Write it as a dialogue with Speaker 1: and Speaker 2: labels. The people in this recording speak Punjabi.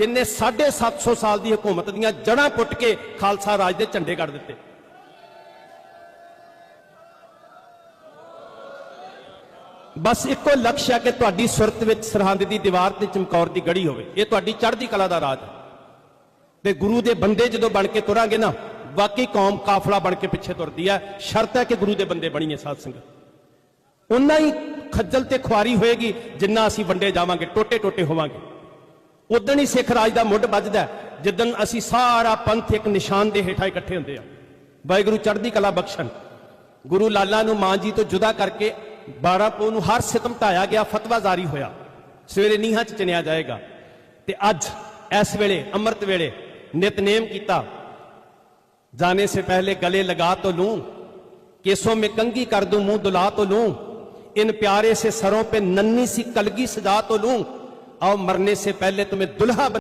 Speaker 1: ਜਿਨਨੇ 750 ਸਾਲ ਦੀ ਹਕੂਮਤ ਦੀਆਂ ਜੜਾਂ ਪੁੱਟ ਕੇ ਖਾਲਸਾ ਰਾਜ ਦੇ ਝੰਡੇ ਕੱਢ ਦਿੱਤੇ। ਬਸ ਇੱਕੋ ਲਕਸ਼ ਹੈ ਕਿ ਤੁਹਾਡੀ ਸੁਰਤ ਵਿੱਚ ਸਰਹੰਦ ਦੀ ਦੀਵਾਰ ਤੇ ਚਮਕੌਰ ਦੀ ਗੜੀ ਹੋਵੇ। ਇਹ ਤੁਹਾਡੀ ਚੜ੍ਹਦੀ ਕਲਾ ਦਾ ਰਾਜ ਹੈ ਤੇ ਗੁਰੂ ਦੇ ਬੰਦੇ ਜਦੋਂ ਬਣ ਕੇ ਤੁਰਾਂਗੇ ਨਾ, ਵਾਕਈ ਕੌਮ ਕਾਫਲਾ ਬਣ ਕੇ ਪਿੱਛੇ ਤੁਰਦੀ ਹੈ ਸ਼ਰਤ ਹੈ ਕਿ ਗੁਰੂ ਦੇ ਬੰਦੇ ਬਣੀਏ ਸਾਧ ਸੰਗਤ। ਉਨਾ ਹੀ ਖੱਜਲ ਤੇ ਖੁਆਰੀ ਹੋਏਗੀ ਜਿੰਨਾ ਅਸੀਂ ਵੰਡੇ ਜਾਵਾਂਗੇ ਟੋਟੇ ਟੋਟੇ ਹੋਵਾਂਗੇ। ਉਦੋਂ ਹੀ ਸਿੱਖ ਰਾਜ ਦਾ ਮੁੱਢ ਵੱਜਦਾ ਹੈ, ਜਿੱਦਣ ਅਸੀਂ ਸਾਰਾ ਪੰਥ ਇੱਕ ਨਿਸ਼ਾਨ ਦੇ ਹੇਠਾਂ ਇਕੱਠੇ ਹੁੰਦੇ ਆ ਵਾਹਿਗੁਰੂ ਚੜ੍ਹਦੀ ਕਲਾ ਬਖਸ਼ਣ ਗੁਰੂ ਲਾਲਾ ਨੂੰ ਮਾਂ ਜੀ ਤੋਂ ਜੁਦਾ ਕਰਕੇ 12 ਪੋ ਨੂੰ ਹਰ ਸਿਤਮ ਢਾਇਆ ਗਿਆ ਫਤਵਾ ਜਾਰੀ ਹੋਇਆ ਸਵੇਰੇ ਨੀਹਾਂ ਚ ਚਿਣਿਆ ਜਾਏਗਾ ਤੇ ਅੱਜ ਇਸ ਵੇਲੇ ਅੰਮ੍ਰਿਤ ਵੇਲੇ ਨਿਤਨੇਮ ਕੀਤਾ जाने से पहले गले लगा तो लूं केसों में कंगी कर दूं मुंह दुला तो लूं इन प्यारे से सरों पे नन्ही सी कलगी सजा तो लूं और मरने से पहले तुम्हें दुल्हा बना